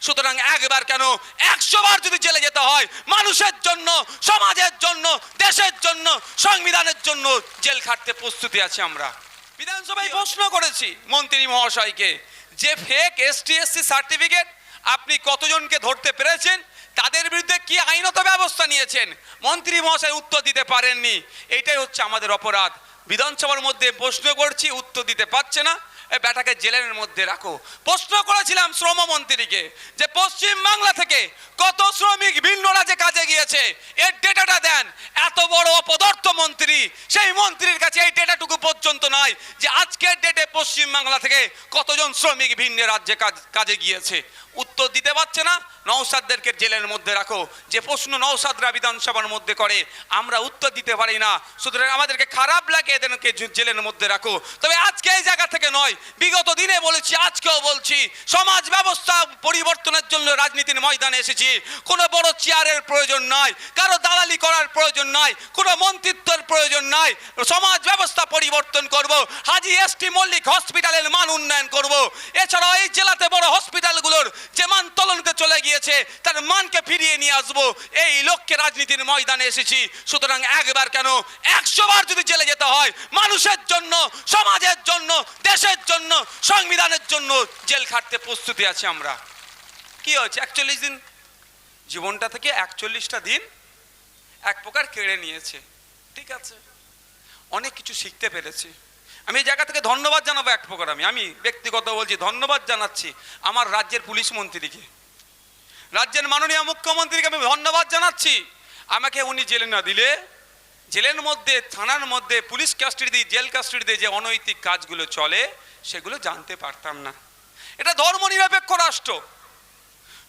সুতরাং একবার কেন একশোবার যদি জেলে যেতে হয় মানুষের জন্য সমাজের জন্য দেশের জন্য সংবিধানের জন্য জেল খাটতে প্রস্তুতি আছি আমরা। বিধানসভায় প্রশ্ন করেছি মন্ত্রী মহাশয়কে যে ফেক এসটিএসসি সার্টিফিকেট আপনি কতজনকে ধরতে পেরেছেন? তাদের বিরুদ্ধে কি আইনত ব্যবস্থা নিয়েছেন? মন্ত্রী মহাশয় উত্তর দিতে পারেননি। এটাই হচ্ছে আমাদের অপরাধ। বিধানসভার মধ্যে প্রশ্ন করছি উত্তর দিতে পারছে না। ব্যাটাকে জেলের মধ্যে রাখো। প্রশ্ন করেছিলাম শ্রমমন্ত্রীকে যে পশ্চিম বাংলা থেকে কত শ্রমিক ভিন্ন রাজ্যে কাজে গিয়েছে, এর ডেটাটা দেন। এত বড় অপদার্থ মন্ত্রী, সেই মন্ত্রীর কাছে এই ডেটাটুকু পর্যন্ত নয় যে আজকের ডেটে পশ্চিম বাংলা থেকে কতজন শ্রমিক ভিন্ন রাজ্যে কাজ কাজে গিয়েছে। উত্তর দিতে পারছে না। নওসাদদেরকে জেলের মধ্যে রাখো। যে প্রশ্ন নওসাদরা বিধানসভার মধ্যে করে, আমরা উত্তর দিতে পারি না। সুতরাং আমাদেরকে খারাপ লাগে এদেরকে জেলের মধ্যে রাখো। তবে আজকে এই জায়গা থেকে নয়, বিগত দিনে বলেছি, আজকেও বলছি, সমাজ ব্যবস্থা পরিবর্তনের জন্য রাজনীতির ময়দানে এসেছি। কোনো বড় চেয়ারের প্রয়োজন নয় কারও দালালি করার প্রয়োজন নয় কোনো মন্ত্রিত্বের প্রয়োজন নয় সমাজ ব্যবস্থা পরিবর্তন করব, হাজি এস টি মল্লিক হসপিটালের মান উন্নয়ন করব। এছাড়াও এই জেলাতে বড় হসপিটালগুলোর যে মান তলনতে চলে গিয়েছে, তার মানকে ফিরিয়ে নিয়ে আসব। এই লক্ষ্যে রাজনীতির ময়দানে এসেছি। সুতরাং একবার কেন একশো বার যদি জেলে যেতে হয়, মানুষের জন্য, সমাজের জন্য, দেশের জন্য, সংবিধানের জন্য জেল খাটতে প্রস্তুতি আছি আমরা। কি হয়েছে? একচল্লিশ দিন? জীবনটা থেকে একচল্লিশটা দিন এক প্রকার কেড়ে নিয়েছে। ঠিক আছে? অনেক কিছু শিখতে পেরেছি। আমি এই জায়গা থেকে ধন্যবাদ জানাব এক প্রকার আমি। আমি ব্যক্তিগত বলছি, ধন্যবাদ জানাচ্ছি আমার রাজ্যের পুলিশ মন্ত্রীকে। রাজ্যের মাননীয় মুখ্যমন্ত্রীকে আমি ধন্যবাদ জানাচ্ছি। আমাকে উনি জেলে না দিলে, জেলের মধ্যে, থানার মধ্যে, পুলিশ কাস্টাডিতে, জেল কাস্টাডিতে যে অনৈতিক কাজগুলো চলে, সেগুলো জানতে পারতাম না। এটা ধর্মনিরপেক্ষ রাষ্ট্র।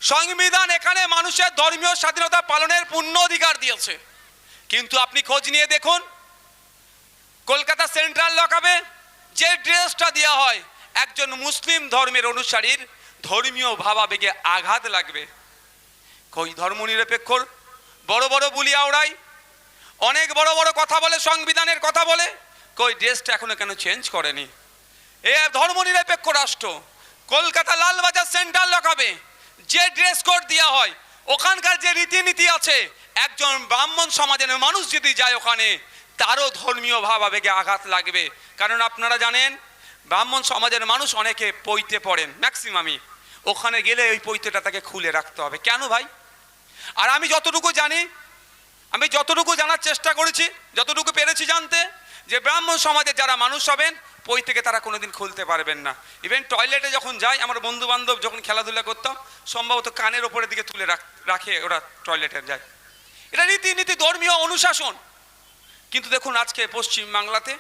সংবিধান এখানে মানুষের ধর্মীয় স্বাধীনতা পালনের পূর্ণ অধিকার দিয়েছে। কিন্তু আপনি খোঁজ নিয়ে দেখুন কলকাতা সেন্ট্রাল লকাবে যে ড্রেসটা দেওয়া হয়, একজন মুসলিম ধর্মের অনুসারীর ধর্মীয় ভাবাবেগে আঘাত লাগবে। কই ধর্মনিরপেক্ষর বড় বড় বুলি আওড়াই, অনেক বড় বড় কথা বলে, সংবিধানের কথা বলে, কই ড্রেসটা এখনও কেন চেঞ্জ করেনি? এ ধর্মনিরপেক্ষ রাষ্ট্র, কলকাতা লালবাজার সেন্ট্রাল লকাবে যে ড্রেস কোড দেওয়া হয়, ওখানকার যে রীতিনীতি আছে, একজন ব্রাহ্মণ সমাজের মানুষ যদি যায় ওখানে তারও ধর্মীয় ভাব আবেগে আঘাত লাগবে। কারণ আপনারা জানেন, ব্রাহ্মণ সমাজের মানুষ অনেকে পইতে পড়েন, ম্যাক্সিমামই। ওখানে গেলে ওই পৈতেটা তাকে খুলে রাখতে হবে। কেন ভাই? আর আমি যতটুকু জানি, আমি যতটুকু জানার চেষ্টা করেছি, যতটুকু পেরেছি জানতে, যে ব্রাহ্মণ সমাজের যারা মানুষ হবেন পই থেকে তারা কোনোদিন খুলতে পারবেন না। ইভেন টয়লেটে যখন যাই, আমার বন্ধু বান্ধব যখন খেলাধুলা করতাম, সম্ভবত কানের ওপরের দিকে তুলে রাখে ওরা টয়লেটে যায়। এটা রীতিনীতি ধর্মীয় অনুশাসন। কিন্তু দেখুন আজকে পশ্চিম বাংলাতে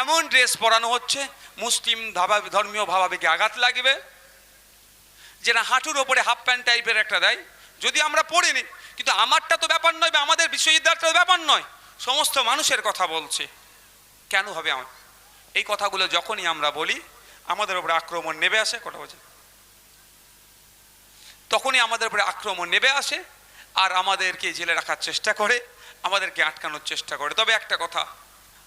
এমন ড্রেস পরানো হচ্ছে, মুসলিম ধাবা, ধর্মীয় ভাবাবেগে আঘাত লাগবে যেটা হাঁটুর ওপরে হাফ প্যান্ট টাইপের একটা দেয়। যদি আমরা পড়িনি কিন্তু আমারটা তো ব্যাপার নয় বা আমাদের বিশ্ববিদ্যালয়টা ব্যাপার নয়, সমস্ত মানুষের কথা বলছে। কেন হবে আমার? এই কথাগুলো যখনই আমরা বলি, আমাদের উপরে আক্রমণ নেবে আসে কথা বলছে তখনই আমাদের উপরে আক্রমণ নেবে আসে, আর আমাদেরকে জেলে রাখার চেষ্টা করে। আমাদেরকে আটকানোর চেষ্টা করে। তবে একটা কথা,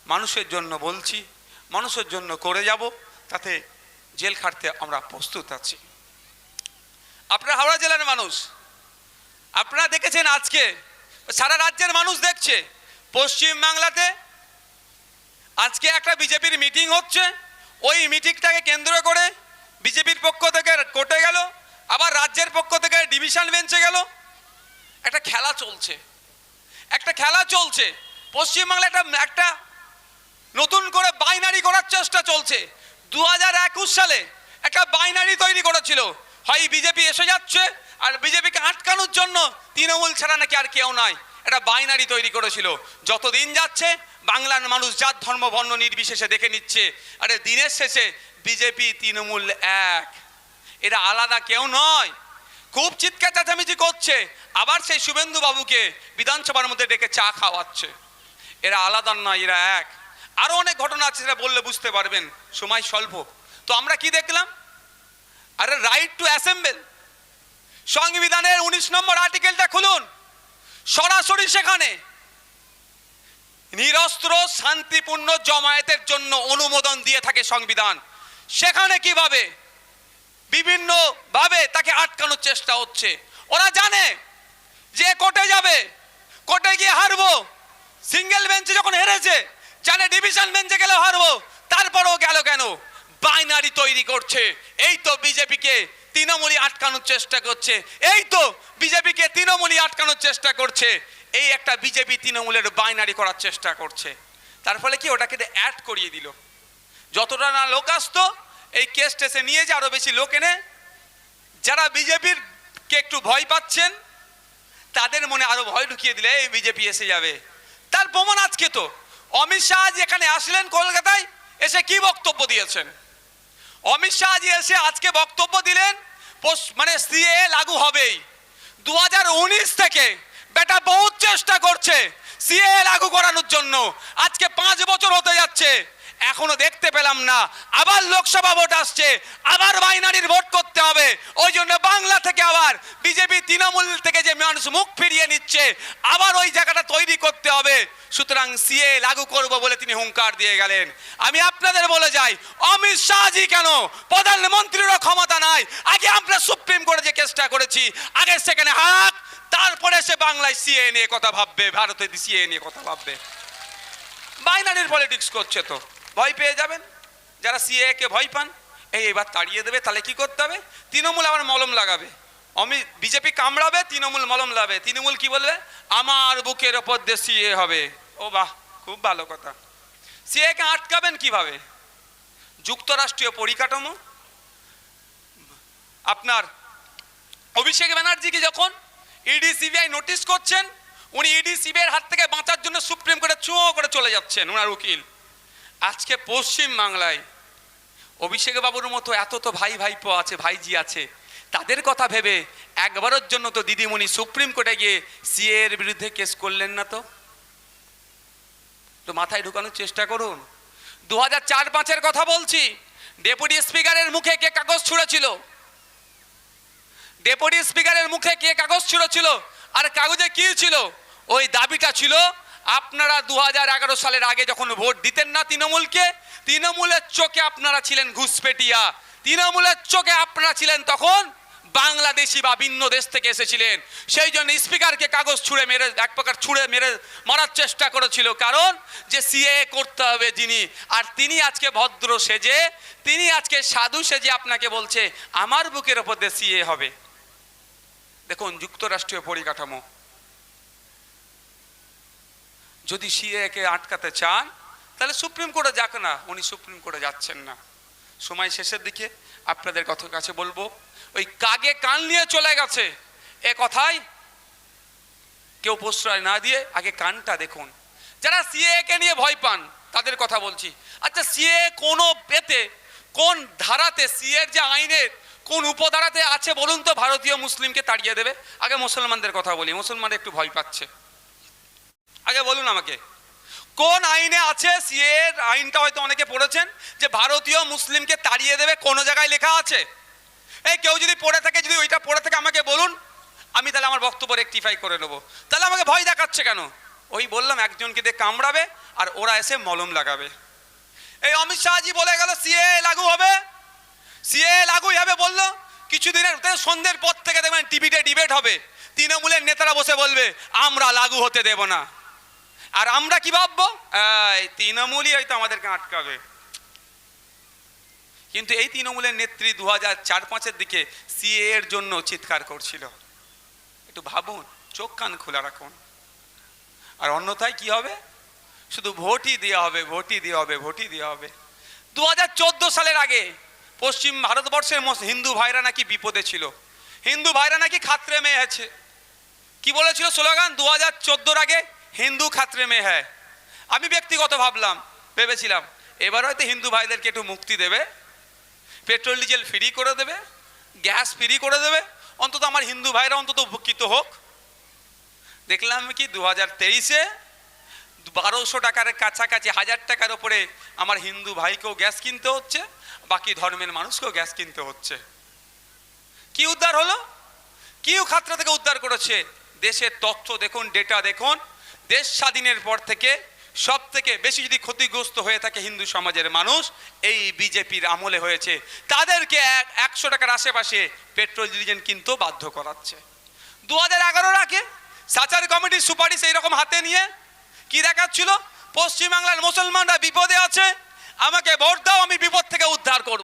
মানুষের জন্য বলছি, মানুষের জন্য করে যাব, তাতে জেল খাটতে আমরা প্রস্তুত আছি। আপনারা হাওড়া জেলার মানুষ, আপনারা দেখেছেন আজকে, সারা রাজ্যের মানুষ দেখছে, পশ্চিম বাংলাতে আজকে একটা বিজেপির মিটিং হচ্ছে, ওই মিটিংটাকে কেন্দ্র করে বিজেপির পক্ষ থেকে কোর্টে গেল, আবার রাজ্যের পক্ষ থেকে ডিভিশন বেঞ্চে গেল। একটা খেলা চলছে। একটা খেলা চলছে। পশ্চিমবাংলা একটা একটা নতুন করে বাইনারি করার চেষ্টা চলছে। দু হাজার একুশ সালে একটা বাইনারি তৈরি করেছিল। হয় বিজেপি এসে যাচ্ছে আর বিজেপিকে আটকানোর জন্য তৃণমূল ছাড়া নাকি আর কেউ নাই। একটা বাইনারি তৈরি করেছিল। যত দিন যাচ্ছে, বাংলার মানুষ জাত, ধর্ম, বর্ণ নির্বিশেষে দেখে নিচ্ছে। আরে দিনের শেষে বিজেপি, তৃণমূল এক। এরা আলাদা কেউ নয়। খুব চিৎকার চেঁচামেচি করছে। আবার সেই শুভেন্দু বাবুকে বিধানসভার মধ্যে ডেকে চা খাওয়াচ্ছে। এরা আলাদা নয়, এরা এক। আরও অনেক ঘটনা আছে সেটা বললে বুঝতে পারবেন, সময় স্বল্প। তো আমরা কি দেখলাম? আরে রাইট টু অ্যাসেম্বল সংবিধানের উনিশ নম্বর আর্টিকেলটা খুলুন। সরাসরি সেখানে। নিরস্ত্র, শান্তিপূর্ণ জমায়েতের জন্য অনুমোদন দিয়ে থাকে সংবিধান। সেখানে কীভাবে? বিভিন্ন ভাবে তাকে আটকানোর চেষ্টা হচ্ছে। ওরা জানে যে কোর্টে যাবে, কোর্টে গিয়ে হারবো। সিঙ্গেল বেঞ্চে যখন হেরেছে, জানে ডিভিশন বেঞ্চে গেলে হারবো, তারপরেও গেল কেন? বাইনারি তৈরি করছে। এই তো বিজেপিকে তৃণমূলী আটকানোর চেষ্টা করছে। এই তো বিজেপিকে তৃণমূলী আটকানোর চেষ্টা করছে। এই একটা বিজেপি তৃণমূলের বাইনারি করার চেষ্টা করছে। তার ফলে কি ওটাকে অ্যাড করিয়ে দিল? যতটা না লোক আসতো, এই কেস টেসে নিয়ে যে আরও বেশি লোক এনে, যারা বিজেপির কে একটু ভয় পাচ্ছেন তাদের মনে আরও ভয় ঢুকিয়ে দিলে এই বিজেপি এসে যাবে। তার প্রমাণ আজকে তো। অমিত শাহ এখানে আসলেন কলকাতায়, এসে কি বক্তব্য দিয়েছেন? অমিত শাহ এসে আজকে বক্তব্য দিলেন মানে সিএ লাগু হবেই। দু হাজার উনিশ থেকে বেটা বহুত চেষ্টা করছে সিএ লাগু করানোর জন্য। আজকে পাঁচ বছর হতে যাচ্ছে। এখনও দেখতে পেলাম না। আবার লোকসভা ভোট আসছে, আবার বাইনারির ভোট করতে হবে। ওই জন্য বাংলা থেকে আবার বিজেপি তৃণমূল থেকে যে মানুষ মুখ ফিরিয়ে নিচ্ছে, আবার ওই জায়গাটা তৈরি করতে হবে। সুতরাং সিএ লাগু করব বলে তিনি হুঙ্কার দিয়ে গেলেন। আমি আপনাদের বলে যাই, অমিত শাহজি কেন? প্রধানমন্ত্রীরও ক্ষমতা নাই। আগে আমরা সুপ্রিম কোর্টে যে কেসটা করেছি, আগে সেখানে হাক, তারপরে সে বাংলায় সিএ নিয়ে কথা ভাববে, ভারতে সিএ নিয়ে কথা ভাববে। বাইনারির পলিটিক্স করছে তো। ভয় পেয়ে যাবেন? যারা সিএ কে ভয় পান, এই এবার তাড়িয়ে দেবে, তাহলে কি করতে হবে? তৃণমূল আবার মলম লাগাবে। অমি বিজেপি কামড়াবে, তৃণমূল মলম লাগাবে। তৃণমূল কি বলবে? আমার বুকের ওপর দিয়ে সিএ হবে। ও বাহ, খুব ভালো কথা। সিএ কে আটকাবেন কীভাবে? যুক্তরাষ্ট্রীয় পরিকাঠামো? আপনার অভিষেক ব্যানার্জিকে যখন ইডি সিবিআই নোটিশ করছেন, উনি ইডি সিবিআইয়ের হাত থেকে বাঁচার জন্য সুপ্রিম কোর্টে চুঁ করে চলে যাচ্ছেন ওনার উকিল। আজকে পশ্চিম বাংলায় অভিষেক বাবুর মতো এত তো ভাই ভাইপো আছে, ভাইজি আছে। তাদের কথা ভেবে একবারের জন্য তো দিদিমণি সুপ্রিম কোর্টে গিয়ে সিএ এর বিরুদ্ধে কেস করলেন না তো? তো মাথায় ঢুকানোর চেষ্টা করুন। দু হাজার চার পাঁচের কথা বলছি, ডেপুটি স্পিকারের মুখে কে কাগজ ছুঁড়েছিল? ডেপুটি স্পিকারের মুখে কে কাগজ ছিল আর কাগজে কি ছিল? ওই দাবিটা ছিল আপনারা দু হাজার এগারো সালের আগে যখন ভোট দিতেন না তৃণমূলকে, তৃণমূলের চোখে আপনারা ছিলেন ঘুষপেটিয়া। তৃণমূলের চোখে আপনারা ছিলেন তখন বাংলাদেশি বা ভিন্ন দেশ থেকে এসেছিলেন। সেই জন্য স্পিকারকে কাগজ ছুঁড়ে মেরে, এক প্রকার ছুঁড়ে মেরে মারার চেষ্টা করেছিল। কারণ যে সিএ করতে হবে যিনি, আর তিনি আজকে ভদ্র সেজে, তিনি আজকে সাধু সেজে আপনাকে বলছে, আমার বুকের ওপর দিয়ে সিএ হবে। দেখুন, যুক্তরাষ্ট্রীয় পরিকাঠামো। যদি সিএ কে আটকাতে চান, তাহলে সুপ্রিম কোর্টে যাক না, উনি সুপ্রিম কোর্টে যাচ্ছেন না। সময় শেষের দিকে আপনাদের কথা কাছে বলব, ওই কাগে কান নিয়ে চলে গেছে। এ কথাই কেউ প্রশ্রয় না দিয়ে আগে কানটা দেখুন। যারা সিএকে নিয়ে ভয় পান, তাদের কথা বলছি। আচ্ছা সিএ কোন পেতে, কোন ধারাতে, সিএর যে আইনের কোন উপধারাতে আছে বলুন তো, ভারতীয় মুসলিমকে তাড়িয়ে দেবে? আগে মুসলমানদের কথা বলি মুসলমান একটু ভয় পাচ্ছে। আগে বলুন আমাকে। কোন আইনে আছে সিএ এর আইনটা হয়তো অনেকে পড়েছেন, যে ভারতীয় মুসলিমকে তাড়িয়ে দেবে, কোনো জায়গায় লেখা আছে? এই কেউ যদি পড়ে থাকে, যদি ওইটা পড়ে থাকে, আমাকে বলুন, আমি তাহলে আমার বক্তব্য রেকটিফাই করে নেব। তাহলে আমাকে ভয় দেখাচ্ছে কেন? ওই বললাম, একজনকে দিয়ে কামড়াবে, আর ওরা এসে মলম লাগাবে। এই অমিত শাহজি বলে গেল, সিএ লাগু হবে? সিএ লাগুই হবে বলল, কিছুদিনের সন্ধ্যের পর থেকে দেখবেন টিভিতে ডিবেট হবে। তৃণমূলের নেতারা বসে বলবে, আমরা লাগু হতে দেব না। আর আমরা কি ভাববো? তৃণমূলই হয়তো আমাদেরকে আটকাবে। কিন্তু এই তৃণমূলের নেত্রী দু হাজার চার পাঁচের দিকে সিএ এর জন্য চিৎকার করছিল। একটু ভাবুন, চোখ কান খোলা রাখুন। আর অন্যথায় কি হবে? শুধু ভোটই দেওয়া হবে, ভোটই দেওয়া হবে, ভোটই দেওয়া হবে। দু হাজার চোদ্দ সালের আগে পশ্চিম ভারতবর্ষের হিন্দু ভাইরা নাকি বিপদে ছিল। হিন্দু ভাইরা নাকি খাত্রে মেয়ে আছে। কি বলেছিল স্লোগান? দু হাজার চোদ্দোর আগে হিন্দু খাত্রে মেয়ে হ্যায়। আমি ব্যক্তিগত ভাবলাম, ভেবেছিলাম, এবার হয়তো হিন্দু ভাইদেরকে একটু মুক্তি দেবে, পেট্রোল, ডিজেল ফ্রি করে দেবে, গ্যাস ফ্রি করে দেবে, অন্তত আমার হিন্দু ভাইরা অন্তত উপকৃত হোক। দেখলাম কি দু হাজার তেইশে বারোশো টাকার কাছাকাছি, হাজার টাকার ওপরে আমার হিন্দু ভাইকেও গ্যাস কিনতে হচ্ছে, বাকি ধর্মের মানুষকেও গ্যাস কিনতে হচ্ছে। কি উদ্ধার হলো? কি খাতরা থেকে উদ্ধার করেছে? দেশের তথ্য দেখুন ডেটা দেখুন। দেশ স্বাধীনের পর থেকে সব থেকে বেশি যদি ক্ষতিগ্রস্ত হয়ে থাকে হিন্দু সমাজের মানুষ, এই বিজেপির আমলে হয়েছে। তাদেরকে এক, একশো টাকার আশেপাশে পেট্রোল ডিজেল কিন্তু বাধ্য করাচ্ছে। দু হাজার এগারোর আগে সাচার কমিটির সুপারিশ এইরকম হাতে নিয়ে কি দেখাচ্ছিল? পশ্চিমবাংলার মুসলমানরা বিপদে আছে, আমাকে ভোট দাও, আমি বিপদ থেকে উদ্ধার করব।